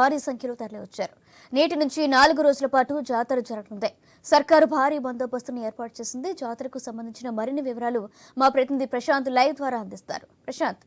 భారీ సంఖ్యలో తరలివచ్చారు. నేటి నుంచి నాలుగు రోజుల పాటు జాతర జరగనుంది. సర్కారు భారీ బందోబస్తును ఏర్పాటు చేసింది. జాతరకు సంబంధించిన మరిన్ని వివరాలు మా ప్రతినిధి ప్రశాంత్ లైవ్ ద్వారా అందిస్తారు. ప్రశాంత్.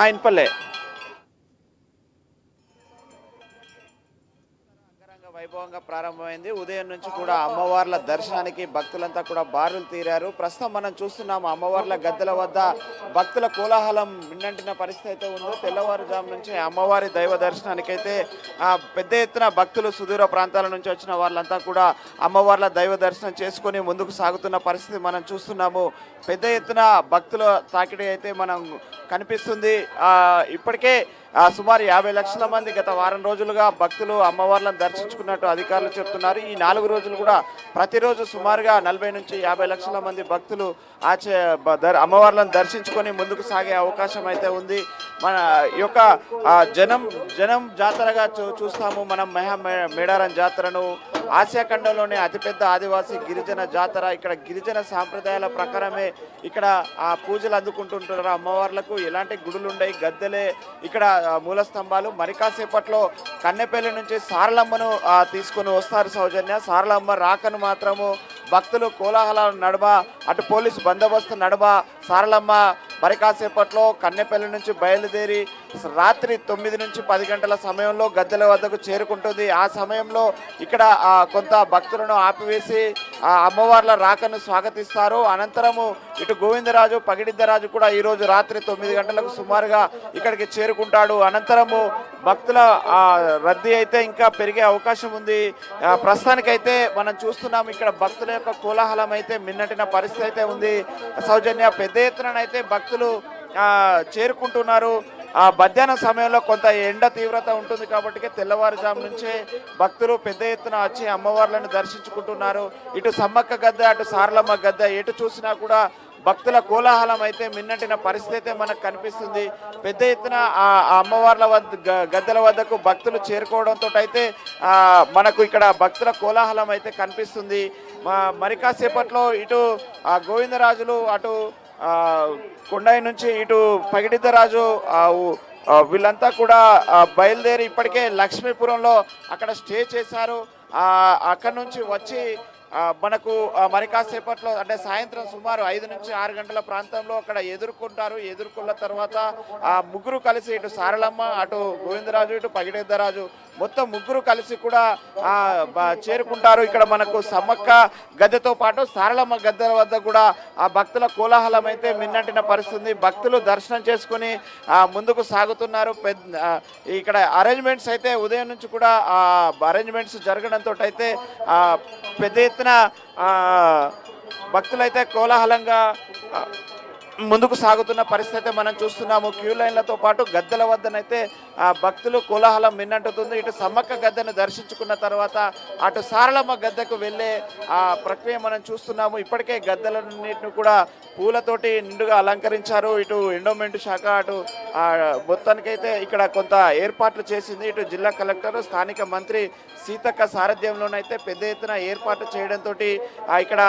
ఆ, ఇన్పల్లె ఉదయం నుంచి కూడా అమ్మవార్ల దర్శనానికి భక్తులంతా కూడా బారులు తీరారు. ప్రస్తుతం మనం చూస్తున్నాము అమ్మవార్ల గద్దెల వద్ద భక్తుల కోలాహలం మిన్నంటిన పరిస్థితి అయితే ఉందో తెల్లవారుజాము నుంచి అమ్మవారి దైవ దర్శనానికి అయితే పెద్ద ఎత్తున భక్తులు సుదూర ప్రాంతాల నుంచి వచ్చిన వాళ్ళంతా కూడా అమ్మవార్ల దైవ దర్శనం చేసుకొని ముందుకు సాగుతున్న పరిస్థితి మనం చూస్తున్నాము. పెద్ద ఎత్తున భక్తుల తాకిడి అయితే మనం కనిపిస్తుంది. ఇప్పటికే సుమారు యాభై లక్షల మంది గత వారం రోజులుగా భక్తులు అమ్మవార్లను దర్శించుకున్నట్టు అధికారులు చెప్తున్నారు. ఈ ఈ నాలుగు రోజులు కూడా ప్రతిరోజు సుమారుగా నలభై నుంచి యాభై లక్షల మంది భక్తులు ఆచే అమ్మవార్లను దర్శించుకొని ముందుకు సాగే అవకాశం అయితే ఉంది. మన ఈ యొక్క జనం జనం జాతరగా చూ- చూస్తాము. మనం మెహ మే- మేడారం జాతరను. ఆసియా ఖండంలోనే అతిపెద్ద ఆదివాసీ గిరిజన జాతర. ఇక్కడ గిరిజన సాంప్రదాయాల ప్రకారమే ఇక్కడ ఆ పూజలు అందుకుంటుంటారు అమ్మవార్లకు. ఎలాంటి గుడులు ఉండయి గద్దెలే ఇక్కడ మూల స్తంభాలు మరి కాసేపట్లో కన్నెపల్లి నుంచి సారలమ్మను తీసుకొని వస్తారు సౌజన్య సారలమ్మ రాకను మాత్రము భక్తులు కోలాహలాల నడుమ అటు పోలీసు బందోబస్తు నడుమ సారలమ్మ మరి కాసేపట్లో కన్నెపల్లి నుంచి బయలుదేరి రాత్రి తొమ్మిది నుంచి పది గంటల సమయంలో గద్దెల వద్దకు చేరుకుంటుంది. ఆ సమయంలో ఇక్కడ కొంత భక్తులను ఆపివేసి ఆ అమ్మవార్ల రాకను స్వాగతిస్తారు. అనంతరము ఇటు గోవిందరాజు పగిడిద్దరాజు కూడా ఈరోజు రాత్రి తొమ్మిది గంటలకు సుమారుగా ఇక్కడికి చేరుకుంటాడు. అనంతరము భక్తుల రద్దీ అయితే ఇంకా పెరిగే అవకాశం ఉంది. ప్రస్తుతానికైతే మనం చూస్తున్నాం ఇక్కడ భక్తుల యొక్క కోలాహలం అయితే మిన్నటిన పరిస్థితి అయితే ఉంది. సౌజన్య పెద్ద ఎత్తునైతే భక్తులు చేరుకుంటున్నారు. ఆ మధ్యాహ్నం సమయంలో కొంత ఎండ తీవ్రత ఉంటుంది కాబట్టి తెల్లవారుజాము నుంచే భక్తులు పెద్ద ఎత్తున వచ్చి అమ్మవార్లను దర్శించుకుంటున్నారు. ఇటు సమ్మక్క గద్ద అటు సారలమ్మ గద్ద ఎటు చూసినా కూడా భక్తుల కోలాహలం అయితే మిన్నటిన పరిస్థితి అయితే మనకు కనిపిస్తుంది. పెద్ద ఎత్తున ఆ అమ్మవార్ల వద్ద గద్దెల వద్దకు భక్తులు చేరుకోవడంతో అయితే మనకు ఇక్కడ భక్తుల కోలాహలం అయితే కనిపిస్తుంది. మరికాసేపట్లో మరి కాసేపట్లో ఇటు ఆ గోవిందరాజులు అటు కొండాయి నుంచి ఇటు పగిడిద్దరాజు వీళ్ళంతా కూడా బయలుదేరి ఇప్పటికే లక్ష్మీపురంలో అక్కడ స్టే చేశారు. అక్కడ నుంచి వచ్చి మనకు మరి కాసేపట్లో అంటే సాయంత్రం సుమారు ఐదు నుంచి ఆరు గంటల ప్రాంతంలో అక్కడ ఎదుర్కొంటారు. ఎదుర్కొన్న తర్వాత ఆ ముగ్గురు కలిసి ఇటు సారలమ్మ అటు గోవిందరాజు ఇటు పగిడేద్దరాజు మొత్తం ముగ్గురు కలిసి కూడా చేరుకుంటారు. ఇక్కడ మనకు సమ్మక్క గద్దెతో పాటు సారలమ్మ గద్దెల వద్ద కూడా ఆ భక్తుల కోలాహలం అయితే మిన్నటిన పరిస్థితుంది భక్తులు దర్శనం చేసుకుని ముందుకు సాగుతున్నారు. పెద్ద ఇక్కడ అరేంజ్మెంట్స్ అయితే ఉదయం నుంచి కూడా అరేంజ్మెంట్స్ జరగడంతో అయితే పెద్ద ఎత్తున భక్తులైతే కోలాహలంగా ముందుకు సాగుతున్న పరిస్థితి మనం చూస్తున్నాము. క్యూ లైన్లతో పాటు గద్దెల వద్దనైతే ఆ భక్తులు కోలాహలం మిన్నంటుతుంది. ఇటు సమ్మక్క గద్దెను దర్శించుకున్న తర్వాత అటు సారలమ్మ గద్దెకు వెళ్ళే ఆ ప్రక్రియ మనం చూస్తున్నాము. ఇప్పటికే గద్దెలన్నింటిని కూడా పూలతోటి నిండుగా అలంకరించారు. ఇటు ఎండోమెంట్ శాఖ అటు మొత్తానికైతే ఇక్కడ కొంత ఏర్పాట్లు చేసింది. ఇటు జిల్లా కలెక్టర్ స్థానిక మంత్రి సీతక్క సారథ్యంలోనైతే పెద్ద ఎత్తున ఏర్పాట్లు చేయడంతో ఇక్కడ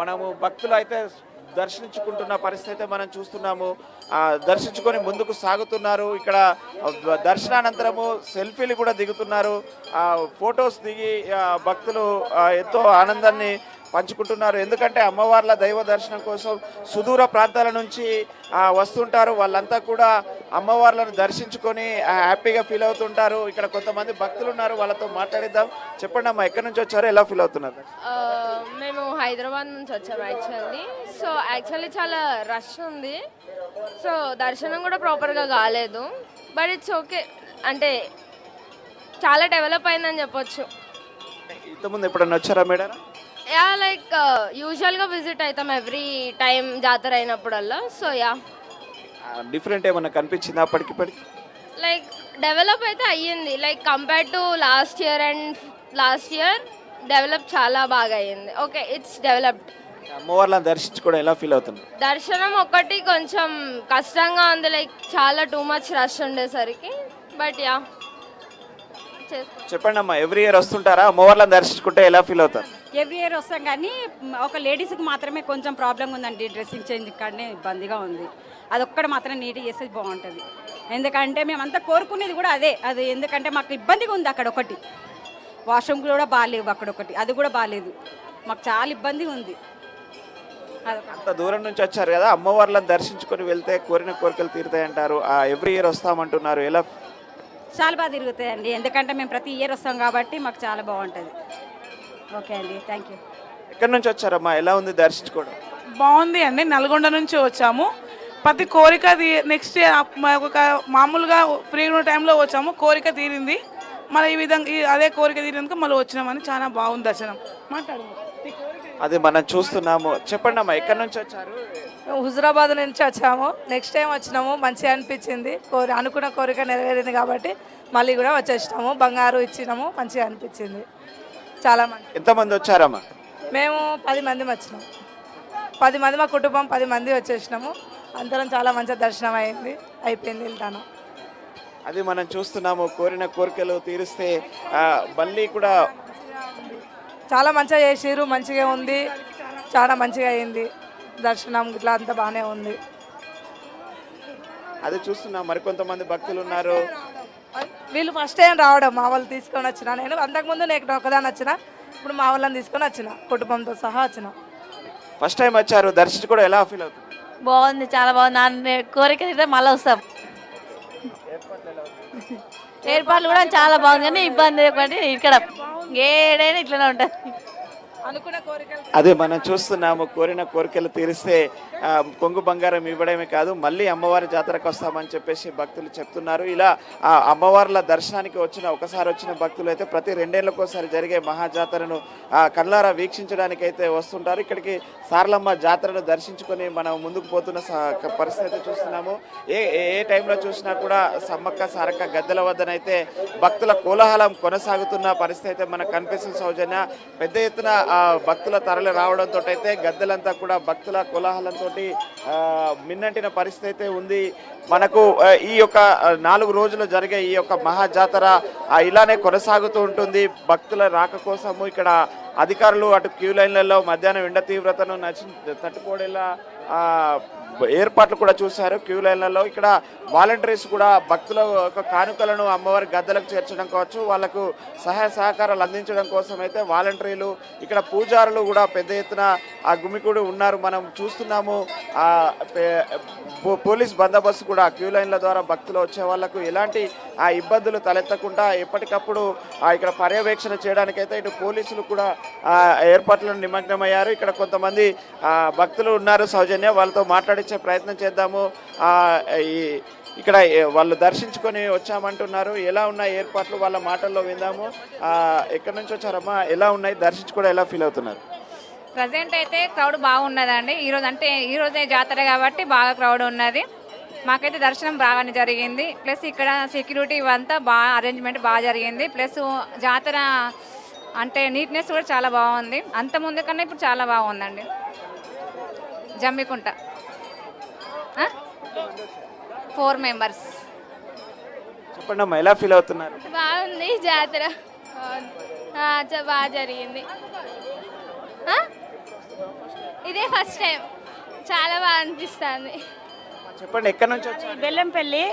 మనము భక్తులు అయితే దర్శించుకుంటున్న పరిస్థితి అయితే మనం చూస్తున్నాము. దర్శించుకొని ముందుకు సాగుతున్నారు. ఇక్కడ దర్శనానంతరము సెల్ఫీలు కూడా దిగుతున్నారు. ఫొటోస్ దిగి భక్తులు ఎంతో ఆనందాన్ని పంచుకుంటున్నారు. ఎందుకంటే అమ్మవార్ల దైవ దర్శనం కోసం సుదూర ప్రాంతాల నుంచి వస్తుంటారు. వాళ్ళంతా కూడా అమ్మవార్లను దర్శించుకొని హ్యాపీగా ఫీల్ అవుతుంటారు. ఇక్కడ కొంతమంది భక్తులు ఉన్నారు. వాళ్ళతో మాట్లాడిద్దాం. చెప్పండి అమ్మా ఎక్కడి నుంచి వచ్చారో ఎలా ఫీల్ అవుతున్నారు? మేము హైదరాబాద్ నుంచి వచ్చాము యాక్చువల్లీ. సో యాక్చువల్లీ చాలా రష్ ఉంది. సో దర్శనం కూడా ప్రాపర్గా కాలేదు. But it's okay. అంటే చాలా డెవలప్ అయిందని చెప్పొచ్చు. ఇంతకుముందు ఎప్పుడన్నా వచ్చారా మేడం? యా లైక్ యూజువల్గా విజిట్ అవుతాం ఎవ్రీ టైం జాతర అయినప్పుడల్లా. So yeah. డిఫరెంట్ ఏమన్నా కనిపించింది అప్పటికిప్పటికి లైక్ డెవలప్ అయితే అయ్యింది. Like compare to last year and last year develop చాలా బాగా అయ్యింది. ఓకే ఇట్స్ డెవలప్డ్ అమ్మవార్లను దర్శించుకోవడం ఎలా ఫీల్ దర్శనం ఒకటి కొంచెం కష్టంగా ఉంది. లైక్ చాలా టూ మచ్ రష్ ఉండేసరికి. బట్ యా చెప్పండి అమ్మా ఎవ్రీ ఇయర్ వస్తుంటారా? అమ్మవార్లను దర్శించుకుంటే ఎలా ఫీల్ అవుతారు? ఎవ్రీ ఇయర్ వస్తాం కానీ ఒక లేడీస్కి మాత్రమే కొంచెం ప్రాబ్లం ఉందండి డ్రెస్సింగ్ చేంజ్ కాడనే ఇబ్బందిగా ఉంది. అదొక్కటి మాత్రం నీట్గా చేస్తే బాగుంటుంది. ఎందుకంటే మేమంతా కోరుకునేది కూడా అదే. అది ఎందుకంటే మాకు ఇబ్బందిగా ఉంది అక్కడ ఒకటి. వాష్రూమ్ కూడా బాగాలేవు అక్కడ ఒకటి. అది కూడా బాగాలేదు మాకు చాలా ఇబ్బందిగా ఉంది. అంత దూరం నుంచి వచ్చారు కదా అమ్మవార్లను దర్శించుకొని వెళ్తే కోరిన కోరికలు తీరుతాయంటారు. Every year వస్తామంటున్నారు. ఎలా? చాలా బాగా తిరుగుతాయండి. ఎందుకంటే మేము ప్రతి ఇయర్ వస్తాం కాబట్టి మాకు చాలా బాగుంటుంది. ఓకే అండి థ్యాంక్ యూ ఎక్కడి నుంచి వచ్చారమ్మా? ఎలా ఉంది దర్శించుకోవడం? బాగుంది అండి నల్గొండ నుంచి వచ్చాము. ప్రతి కోరిక నెక్స్ట్ ఒక మామూలుగా ఫ్రీ ఉన్న టైంలో వచ్చాము కోరిక తీరింది. మళ్ళీ ఈ విధంగా అదే కోరిక తీరినందుకు మళ్ళీ వచ్చినామని చాలా బాగుంది దర్శనం. మాట్లాడు అది మనం చూస్తున్నాము. చెప్పండి అమ్మా ఎక్కడి నుంచి వచ్చారు? హుజరాబాద్ నుంచి వచ్చాము. నెక్స్ట్ టైం వచ్చినాము మంచిగా అనిపించింది. కోరి అనుకున్న కోరిక నెరవేరింది కాబట్టి మళ్ళీ కూడా వచ్చేసినాము. బంగారు ఇచ్చినాము మంచిగా అనిపించింది. చాలా మంది. ఎంతమంది వచ్చారమ్మా? మేము పది మంది వచ్చినాము పది మంది మా కుటుంబం పది మంది వచ్చేసినాము. అందరం చాలా మంచిగా దర్శనం అయింది అయిపోయింది వెళ్తాను. అది మనం చూస్తున్నాము కోరిన కోరికలు తీరిస్తే ఆ, మళ్ళీ కూడా చాలా మంచిగా చేసిర్రు మంచిగా ఉంది చాలా మంచిగా అయింది. దర్శనం ఇట్లా అంతా బాగానే ఉంది. అది చూస్తున్నాం మరికొంతమంది భక్తులు ఉన్నారు. వీళ్ళు ఫస్ట్ టైం రావడం మా వాళ్ళు తీసుకొని వచ్చిన. నేను అంతకుముందు నేను ఒకదాన్ని వచ్చిన ఇప్పుడు మా వాళ్ళని తీసుకొని వచ్చిన కుటుంబంతో సహా వచ్చిన. ఫస్ట్ టైం వచ్చారు దర్శించుకోవడం ఎలా ఫీల్ అవుతుంది? బాగుంది చాలా బాగుంది. నా కోరిక తీరితే మళ్ళీ వస్తాం. ఏర్పాట్లు కూడా చాలా బాగుంది కానీ ఇబ్బంది ఒకటి ఇక్కడ ఏడైనా ఇట్లనే ఉంటుంది. అదే మనం చూస్తున్నాము కోరిన కోరికలు తీరిస్తే కొంగు బంగారం ఇవ్వడమే కాదు మళ్ళీ అమ్మవారి జాతరకు వస్తామని చెప్పేసి భక్తులు చెప్తున్నారు. ఇలా ఆ అమ్మవార్ల దర్శనానికి వచ్చిన ఒకసారి వచ్చిన భక్తులు అయితే ప్రతి రెండేళ్ళకోసారి జరిగే మహాజాతరను కళ్ళారా వీక్షించడానికి అయితే వస్తుంటారు. ఇక్కడికి సార్లమ్మ జాతరను దర్శించుకొని మనం ముందుకు పోతున్న స- పరిస్థితి అయితే చూస్తున్నాము. ఏ ఏ టైంలో చూసినా కూడా సమ్మక్క సారక్క గద్దెల వద్దనైతే భక్తుల కోలాహలం కొనసాగుతున్న పరిస్థితి అయితే మనకు కనిపిస్తుంది సౌజన్య. పెద్ద ఎత్తున భక్తుల తరలి రావడంతో అయితే గద్దెలంతా కూడా భక్తుల కోలాహలంతో మిన్నంటిన పరిస్థితి అయితే ఉంది. మనకు ఈ యొక్క నాలుగు రోజులు జరిగే ఈ యొక్క మహాజాతర ఇలానే కొనసాగుతూ ఉంటుంది. భక్తుల రాక కోసము ఇక్కడ అధికారులు అటు క్యూ లైన్లలో మధ్యాహ్నం ఎండ తీవ్రతను నచ్చి తట్టుకోడేలా ఏర్పాట్లు కూడా చూశారు. క్యూ లైన్లలో ఇక్కడ వాలంటీర్స్ కూడా భక్తుల యొక్క కానుకలను అమ్మవారి గద్దెలకు చేర్చడం కావచ్చు వాళ్ళకు సహాయ సహకారాలు అందించడం కోసం అయితే వాలంటీర్లు ఇక్కడ పూజారులు కూడా పెద్ద ఎత్తున ఆ గుమికూడి ఉన్నారు. మనం చూస్తున్నాము పో- పోలీస్ బందోబస్తు కూడా క్యూ లైన్ల ద్వారా భక్తులు వచ్చే వాళ్ళకు ఎలాంటి ఆ ఇబ్బందులు తలెత్తకుండా ఎప్పటికప్పుడు ఇక్కడ పర్యవేక్షణ చేయడానికైతే ఇటు పోలీసులు కూడా ఏర్పాట్లను నిమగ్నమయ్యారు. ఇక్కడ కొంతమంది భక్తులు ఉన్నారు సౌజన్య వాళ్ళతో మాట్లాడి మాట్లాడించే ప్రయత్నం చేద్దాము. ఈ ఇక్కడ వాళ్ళు దర్శించుకొని వచ్చామంటున్నారు. ఎలా ఉన్నాయి ఏర్పాట్లు? వాళ్ళ మాటల్లో విందాము. ఎక్కడి నుంచి వచ్చారమ్మా? ఎలా ఉన్నాయి? దర్శించుకోవడం ఎలా ఫీల్ అవుతున్నారు? ప్రజెంట్ అయితే క్రౌడ్ బాగున్నదండి. ఈరోజు అంటే ఈరోజే జాతర కాబట్టి బాగా క్రౌడ్ ఉన్నది. మాకైతే దర్శనం బాగానే జరిగింది. ప్లస్ ఇక్కడ సెక్యూరిటీ ఇవంతా బాగా అరేంజ్మెంట్ బాగా జరిగింది. ప్లస్ జాతర అంటే నీట్నెస్ కూడా చాలా బాగుంది. అంత ముందు కన్నా ఇప్పుడు చాలా బాగుందండి. జమ్మికుంట. ఫోర్ మెంబర్స్ చెప్పండి అమ్మా ఎలా ఫీల్ అవుతున్నారు? బాగుంది జాతర. బాగా జరిగింది? ఇదే ఫస్ట్ టైం చాలా బాగా అనిపిస్తుంది. చెప్పండి ఎక్కడి నుంచి వచ్చారు? బెల్లంపల్లి.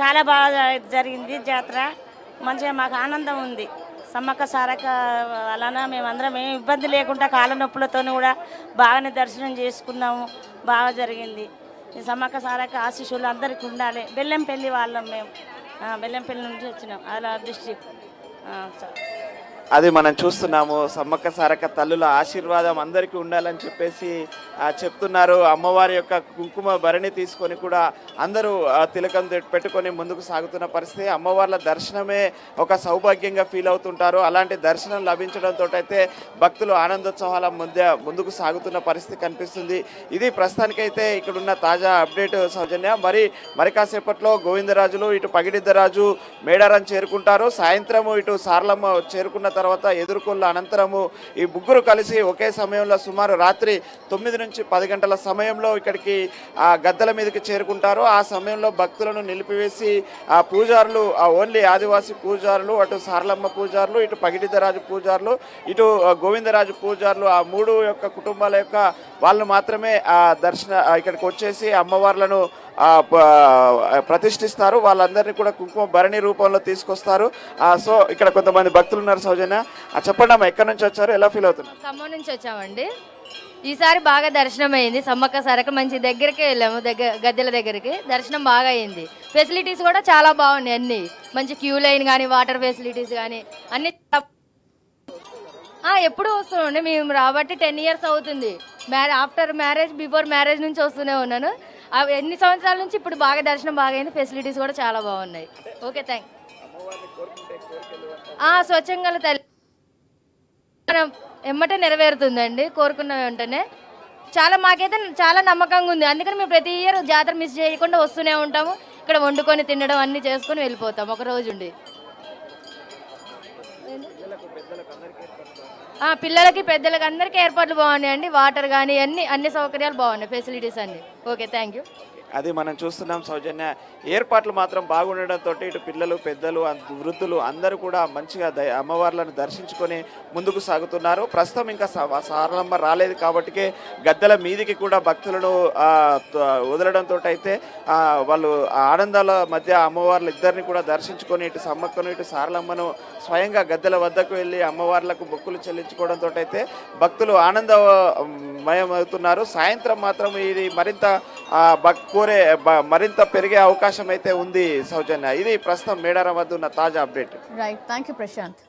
చాలా బాగా జ- జరిగింది జాతర. మంచిగా మాకు ఆనందం ఉంది. సమ్మక్క సారక్క వలన మేమందరం ఏం ఇబ్బంది లేకుండా కాళ్ళ నొప్పులతో కూడా బాగానే దర్శనం చేసుకున్నాము. బాగా జరిగింది. ఈ సమ్మక్క సారక్క ఆశీస్సులు అందరికీ ఉండాలి. బెల్లంపల్లి వాళ్ళం మేము. బెల్లంపల్లి నుంచి వచ్చినాం. అలా డిస్ట్రిక్ట్ అది మనం చూస్తున్నాము. సమ్మక్క సారక్క తల్లుల ఆశీర్వాదం అందరికీ ఉండాలని చెప్పేసి చెప్తున్నారు. అమ్మవారి యొక్క కుంకుమ భరణి తీసుకొని కూడా అందరూ తిలకం పెట్టుకొని ముందుకు సాగుతున్న పరిస్థితి. అమ్మవార్ల దర్శనమే ఒక సౌభాగ్యంగా ఫీల్ అవుతుంటారు. అలాంటి దర్శనం లభించడంతో అయితే భక్తులు ఆనందోత్సవాల మధ్య ముందుకు సాగుతున్న పరిస్థితి కనిపిస్తుంది. ఇది ప్రస్తుతానికైతే ఇక్కడున్న తాజా అప్డేట్ సౌజన్య. మరి మరి కాసేపట్లో గోవిందరాజులు ఇటు పగిడిద్దరాజు మేడారం చేరుకుంటారు. సాయంత్రం ఇటు సార్లమ్మ చేరుకున్న తర్వాత ఎదుర్కొన్న అనంతరము ఈ ముగ్గురు కలిసి ఒకే సమయంలో సుమారు రాత్రి తొమ్మిది నుంచి పది గంటల సమయంలో ఇక్కడికి ఆ గద్దెల మీదకి చేరుకుంటారు. ఆ సమయంలో భక్తులను నిలిపివేసి ఆ పూజారులు ఆ ఓన్లీ ఆదివాసీ పూజారులు అటు సారలమ్మ పూజారులు ఇటు పగిడితరాజు పూజారులు ఇటు గోవిందరాజు పూజారులు ఆ మూడు యొక్క కుటుంబాల యొక్క వాళ్ళు మాత్రమే ఆ దర్శన ఇక్కడికి వచ్చేసి అమ్మవార్లను ప్రతిష్ఠిస్తారు వాళ్ళందరినీ కూడా కుంకుమ భరణి రూపంలో తీసుకొస్తారు. సో ఇక్కడ కొంతమంది భక్తులు ఉన్నారు సౌజన్య. చెప్పండి అమ్మ ఎక్కడి నుంచి వచ్చారు? ఎలా ఫీల్ అవుతున్నారు? ఖమ్మం నుంచి వచ్చామండి. ఈసారి బాగా దర్శనం అయింది సమ్మక్క సరక మంచి దగ్గరికి వెళ్ళాము దగ్గర గద్దెల దగ్గరికి. దర్శనం బాగా అయింది. ఫెసిలిటీస్ కూడా చాలా బాగున్నాయి అన్ని. మంచి క్యూ లైన్ కానీ వాటర్ ఫెసిలిటీస్ కానీ అన్ని ఎప్పుడూ ఆ, ఎప్పుడు మేము రాబట్టి టెన్ ఇయర్స్ అవుతుంది. మ్యారే ఆఫ్టర్ మ్యారేజ్ బిఫోర్ మ్యారేజ్ నుంచి వస్తూనే ఉన్నాను. ఎన్ని సంవత్సరాల నుంచి ఇప్పుడు బాగా దర్శనం బాగా అయింది ఫెసిలిటీస్ కూడా చాలా బాగున్నాయి. ఓకే థ్యాంక్ స్వచ్ఛంగా తల్లి మనం ఎమ్మటే నెరవేరుతుందండి కోరుకున్న వెంటనే చాలా మాకైతే చాలా నమ్మకంగా ఉంది. అందుకని మేము ప్రతి ఇయర్ జాతర మిస్ చేయకుండా వస్తూనే ఉంటాము. ఇక్కడ వండుకొని తినడం అన్ని చేసుకొని వెళ్ళిపోతాం ఒక రోజు ఉండి పిల్లలకి పెద్దలకి అందరికీ ఏర్పాట్లు బాగున్నాయండి. వాటర్ కానీ అన్ని అన్ని సౌకర్యాలు బాగున్నాయి. ఫెసిలిటీస్ అన్ని. ఓకే థ్యాంక్ యూ అది మనం చూస్తున్నాం సౌజన్య. ఏర్పాట్లు మాత్రం బాగుండడంతో ఇటు పిల్లలు పెద్దలు వృద్ధులు అందరూ కూడా మంచిగా ద- అమ్మవార్లను దర్శించుకొని ముందుకు సాగుతున్నారు. ప్రస్తుతం ఇంకా సారలమ్మ రాలేదు కాబట్టికే గద్దెల మీదికి కూడా భక్తులను వదలడంతో అయితే వాళ్ళు ఆ ఆనందాల మధ్య అమ్మవార్లు ఇద్దరిని కూడా దర్శించుకొని ఇటు సమ్మక్కను ఇటు సారలమ్మను స్వయంగా గద్దెల వద్దకు వెళ్ళి అమ్మవార్లకు బొక్కులు చెల్లించుకోవడంతో అయితే భక్తులు ఆనందమయమవుతున్నారు సాయంత్రం మాత్రం ఇది మరింత భక్తు కోరే మరింత పెరిగే అవకాశం అయితే ఉంది సౌజన్య. ఇది ప్రస్తుతం మేడారం వద్ద ఉన్న తాజా update. Right thank you Prashanth